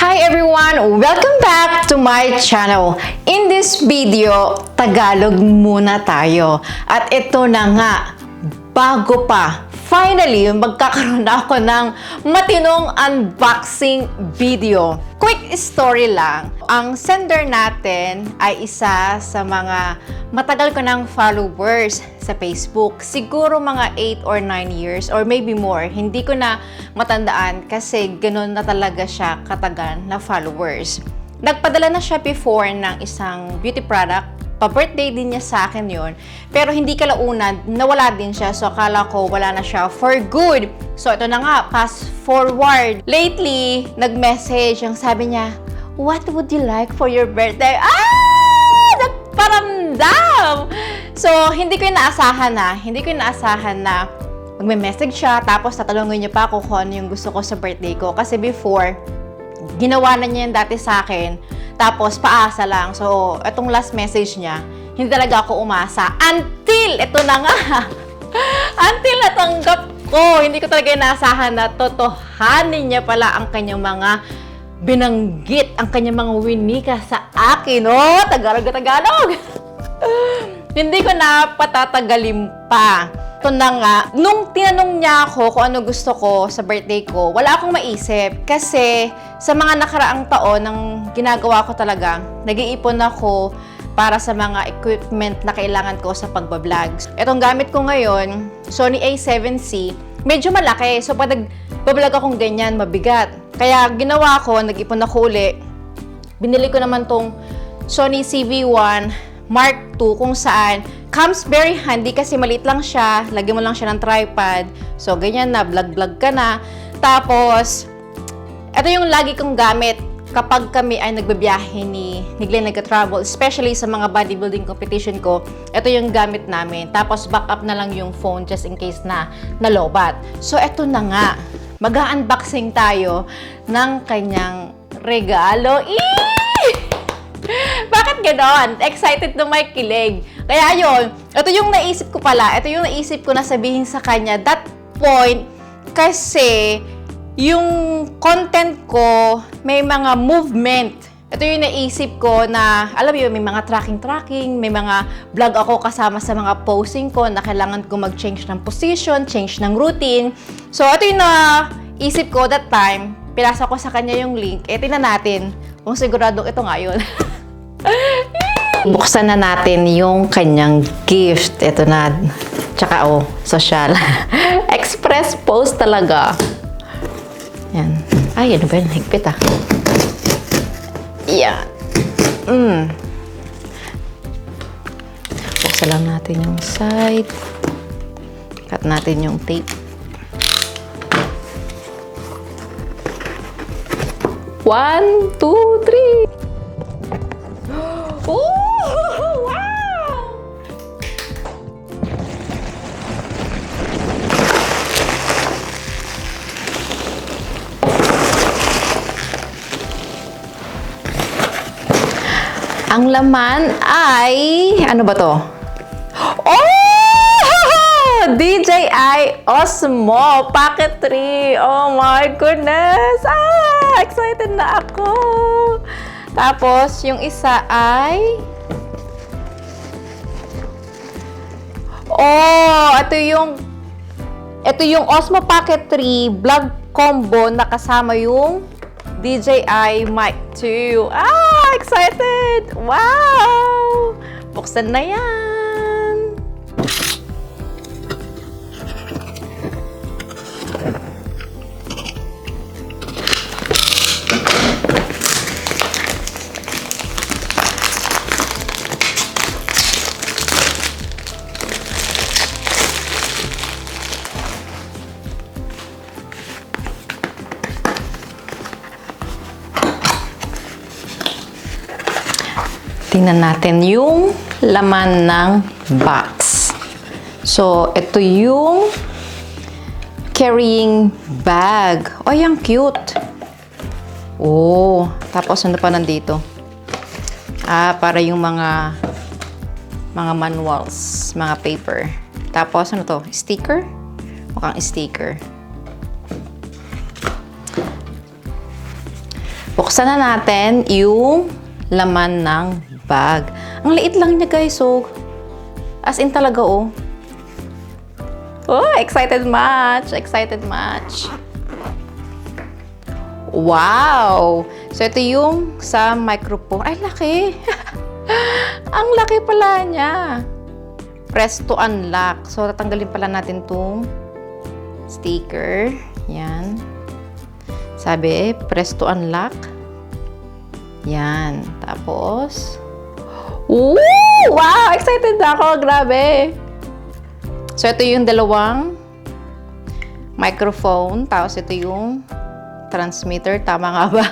Hi everyone! Welcome back to my channel. In this video, Tagalog muna tayo. At ito na nga, bago pa, finally, magkakaroon na ako ng matinong unboxing video. Quick story lang. Ang sender natin ay isa sa mga matagal ko ng followers sa Facebook. Siguro mga 8 or 9 years or maybe more. Hindi ko na matandaan kasi ganun na talaga siya katagal na followers. Nagpadala na siya before ng isang beauty product pa-birthday din niya sa akin yon Pero hindi kalaunan, nawala din siya. So, akala ko wala na siya for good. So, ito na nga, fast forward. Lately, nag-message yung sabi niya, What would you like for your birthday? Ah! Nagparamdam! So, hindi ko inaasahan na, hindi ko inaasahan na magme-message siya, tapos tatalungin niya pa ako kung ano yung gusto ko sa birthday ko. Kasi before, ginawa na niya yan dati sa akin. Tapos, paasa lang. So, itong last message niya, hindi talaga ako umasa. Until, ito na nga. Until natanggap ko, hindi ko talaga inaasahan na totohanin niya pala ang kanyang mga binanggit, ang kanyang mga winika sa akin. Oh, Tagalog na Tagalog! hindi ko na patatagalin pa. Ito na nga, nung tinanong niya ako kung ano gusto ko sa birthday ko, wala akong maisip. Kasi sa mga nakaraang taon, ng ginagawa ko talaga, nag-iipon ako para sa mga equipment na kailangan ko sa pagbablog. Itong gamit ko ngayon, Sony a7C, medyo malaki. So pag nagbablog akong ganyan, mabigat. Kaya ginawa ko, nag-ipon ako uli. Binili ko naman tong Sony CV1 Mark II kung saan comes very handy kasi maliit lang siya. Lagyan mo lang siya ng tripod. So, ganyan na, vlog-vlog ka na. Tapos, ito yung lagi kong gamit kapag kami ay nagbabiyahe ni, ni Glenn nagka-travel, especially sa mga bodybuilding competition ko, ito yung gamit namin. Tapos, backup na lang yung phone just in case na nalobat. So, ito na nga. Mag-unboxing tayo ng kanyang regalo. Eee! Bakit ganon? Excited na may kilig. Kaya yun, ito yung naisip ko pala, ito yung naisip ko na sabihin sa kanya, that point, kasi yung content ko, may mga movement. Ito yung naisip ko na, alam mo may mga tracking-tracking, may mga vlog ako kasama sa mga posting ko na kailangan ko mag-change ng position, change ng routine. So, ito yung naisip ko that time, pinasa ko sa kanya yung link, eh, tingnan natin kung siguradong ito nga yun. Buksan na natin yung kanyang gift. Ito na. Tsaka oh, social. Express post talaga. Yan. Ay, ano ba yun? Higpit ah. Yan. Mm. Buksan lang natin yung side. Cut natin yung tape. One, two, three. Ooh, Ang laman ay... Ano ba to? Oh! DJI Osmo Pocket 3. Oh my goodness! Ah! Excited na ako! Tapos, yung isa ay... Oh! Ito yung... Ito yung Osmo Pocket 3 Vlog Combo na kasama yung DJI Mic 2. Ah! Excited! Wow! Buksan na yan! Tingnan natin yung laman ng box. So, ito yung carrying bag. Oh, yung cute. Oh, tapos ano pa nandito? Ah, para yung mga mga manuals, mga paper. Tapos ano to? Sticker? Mukhang sticker. Buksan na natin yung laman ng bag. Ang liit lang niya guys, so as in talaga oh. Oh, excited much! Excited much! Wow! So, ito yung sa microphone. Ay, laki! Ang laki pala niya. Press to unlock. So, tatanggalin pala natin itong sticker. Yan. Sabi, press to unlock. Yan. Tapos, Woo! Wow! Excited ako! Grabe! So, ito yung dalawang microphone. Tapos, ito yung transmitter. Tama nga ba?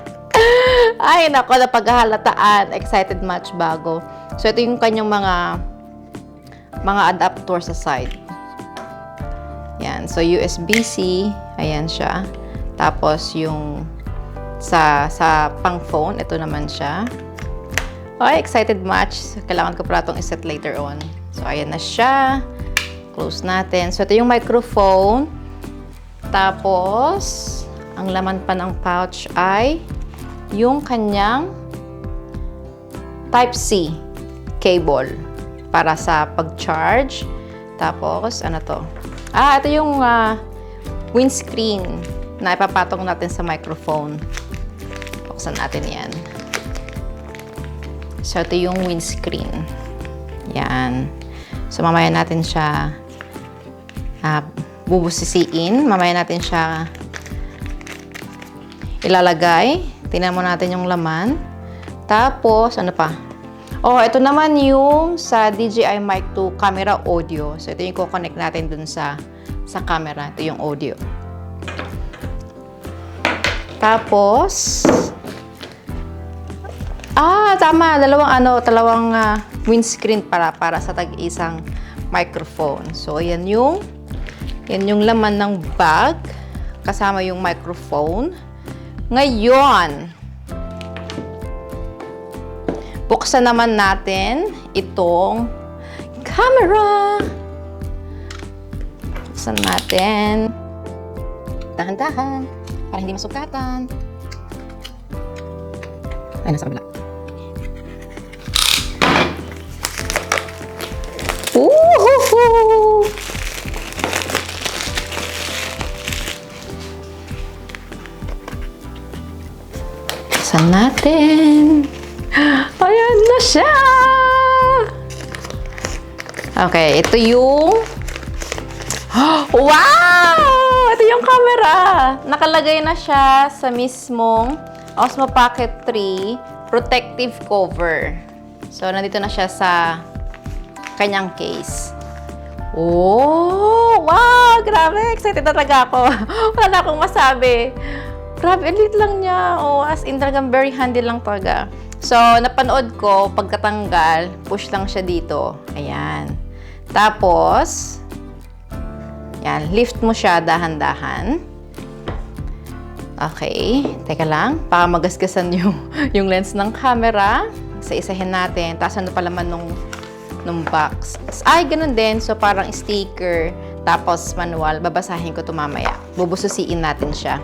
Ay, nako, napaghahalataan. Excited much bago. So, ito yung kanyang mga mga adapter sa side. Yan. So, USB-C. Ayan siya. Tapos, yung sa, sa pang phone, ito naman siya. Ay, excited much. Kailangan ko pala itong iset later on. So, ayan na siya. Close natin. So, ito yung microphone. Tapos, ang laman pa ng pouch ay yung kanyang Type-C cable para sa pag-charge. Tapos, ano to? Ah, ito yung ah, windscreen na ipapatong natin sa microphone. Buksan natin yan. So, ito yung windscreen. Yan. So, mamaya natin siya uh, bubusisiin. Mamaya natin siya ilalagay. Tingnan mo natin yung laman. Tapos, ano pa? Oh, ito naman yung sa DJI Mic 2 camera audio. So, ito yung ko-connect natin dun sa sa camera. Ito yung audio. Tapos, ah, tama. Dalawang ano, dalawang ah, windscreen para para sa tag-isang microphone. So, ayan yung yan yung laman ng bag kasama yung microphone. Ngayon, buksan naman natin itong camera. Buksan natin. Dahan-dahan. Para hindi masugatan. Ay, nasa kabila. Woohoo! Buksan natin. Ayan na siya! Okay, ito yung... Wow! Ito yung camera! Nakalagay na siya sa mismong Osmo Pocket 3 protective cover. So, nandito na siya sa kanyang case. Oh! Wow! Grabe! Excited talaga ako. Wala na akong masabi. Grabe, elite lang niya. Oh, as in talagang very handy lang talaga. So, napanood ko, pagkatanggal, push lang siya dito. Ayan. Tapos, yan, lift mo siya dahan-dahan. Okay, teka lang. Baka magasgasan yung, yung lens ng camera. Sa isahin natin. Tapos ano pa laman nung, nung box. Ay, ganun din. So, parang sticker. Tapos manual. Babasahin ko ito mamaya. Bubususiin natin siya.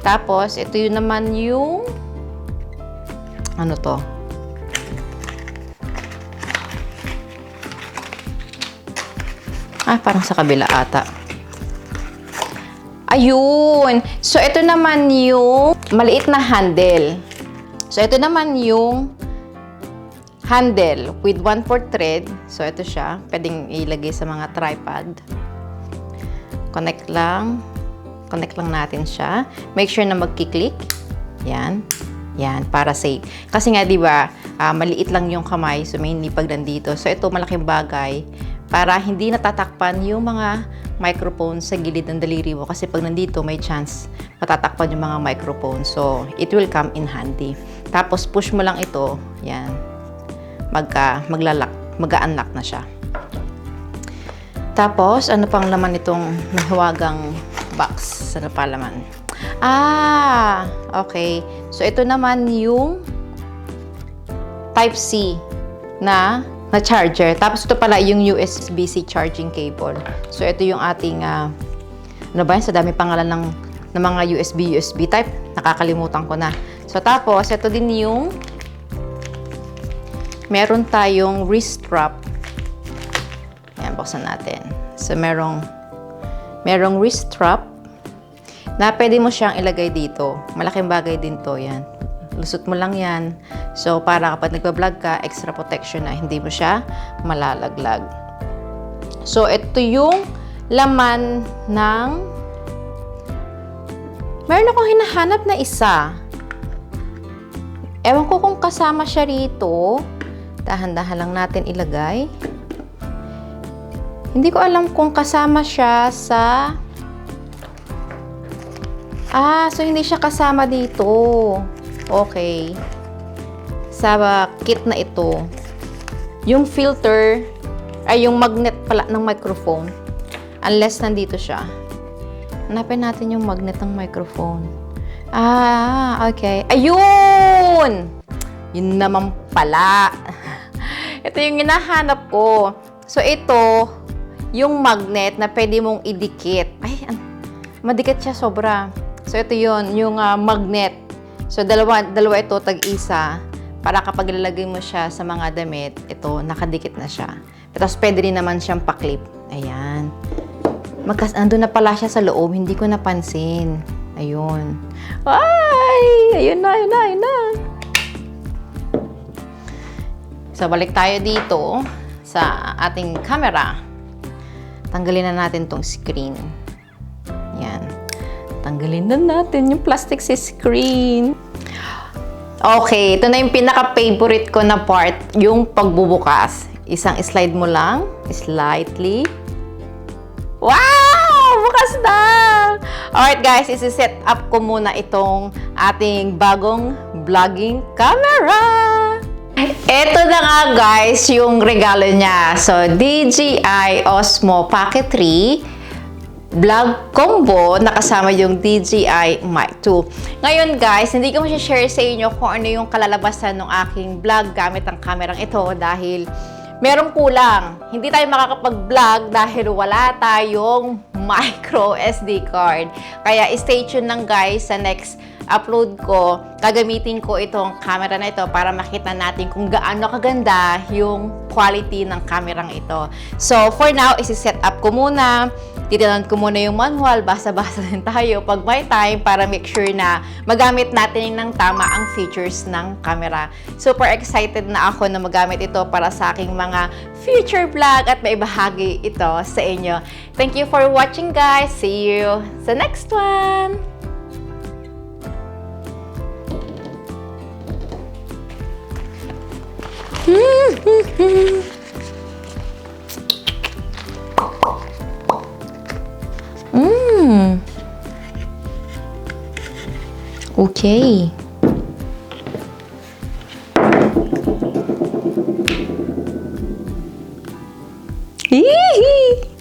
Tapos, ito yun naman yung ano to? Ah, parang sa kabila ata. Ayun! So, ito naman yung maliit na handle. So, ito naman yung handle with 1 4 thread. So, ito siya. Pwedeng ilagay sa mga tripod. Connect lang. Connect lang natin siya. Make sure na magkiklik. Yan. Yan, para safe. Kasi nga, di ba, ah, maliit lang yung kamay, so may nipag nandito. So, ito malaking bagay para hindi natatakpan yung mga microphone sa gilid ng daliri mo. Kasi pag nandito, may chance matatakpan yung mga microphone. So, it will come in handy. Tapos, push mo lang ito. Yan. Magka, maglalak, mag-unlock na siya. Tapos, ano pang laman itong nahiwagang box? Ano pa laman? Ah, okay. So, ito naman yung Type-C na na charger. Tapos ito pala yung USB-C charging cable. So, ito yung ating, ah, ano ba yan? Sa dami pangalan ng na mga USB, USB type. Nakakalimutan ko na. So, tapos, ito din yung meron tayong wrist strap. Ayan, buksan natin. So, merong merong wrist strap na pwede mo siyang ilagay dito. Malaking bagay din to, yan. Lusot mo lang yan. So, para kapag nagpa-vlog ka, extra protection na, hindi mo siya malalaglag. So, ito yung laman ng... Meron akong hinahanap na isa. Ewan ko kung kasama siya rito. Dahan-dahan lang natin ilagay. Hindi ko alam kung kasama siya sa... Ah, so hindi siya kasama dito. Okay. Sa kit na ito. Yung filter, ay yung magnet pala ng microphone. Unless nandito siya. Hanapin natin yung magnet ng microphone. Ah, okay. Ayun! Yun naman pala. Ito yung hinahanap ko. So, ito, yung magnet na pwede mong idikit. Ay, madikit siya sobra. So, ito yun, yung ah, magnet. So, dalawa, dalawa ito, tag-isa. Para kapag ilalagay mo siya sa mga damit, ito, nakadikit na siya. Tapos, pwede rin naman siyang paklip. Ayan. Magkas, andun na pala siya sa loob, hindi ko napansin. Ayun. Ay! Ayun na, ayun na, ayun na. So, balik tayo dito sa ating camera. Tanggalin na natin tong screen. Yan. Tanggalin na natin yung plastic sa screen. Okay, ito na yung pinaka-favorite ko na part, yung pagbubukas. Isang slide mo lang, slightly. Wow! Bukas na! Alright guys, isi-set up ko muna itong ating bagong vlogging camera. Na nga guys, yung regalo niya. So, DJI Osmo Pocket 3 vlog combo nakasama yung DJI Mic 2. Ngayon guys, hindi ko share sa inyo kung ano yung kalalabasan ng aking vlog gamit ang kamerang ito dahil merong kulang. Hindi tayo makakapag-vlog dahil wala tayong micro SD card. Kaya stay tuned lang guys sa next upload ko. Gagamitin ko itong camera na ito para makita natin kung gaano kaganda yung quality ng kamerang ito. So, for now, isi-set up ko muna. Titinan ko muna yung manual, basa-basa din tayo pag may time para make sure na magamit natin ng tama ang features ng camera. Super excited na ako na magamit ito para sa aking mga future vlog at maibahagi ito sa inyo. Thank you for watching guys. See you sa next one! Mm. Okay. Hihi. Dahan-dahan.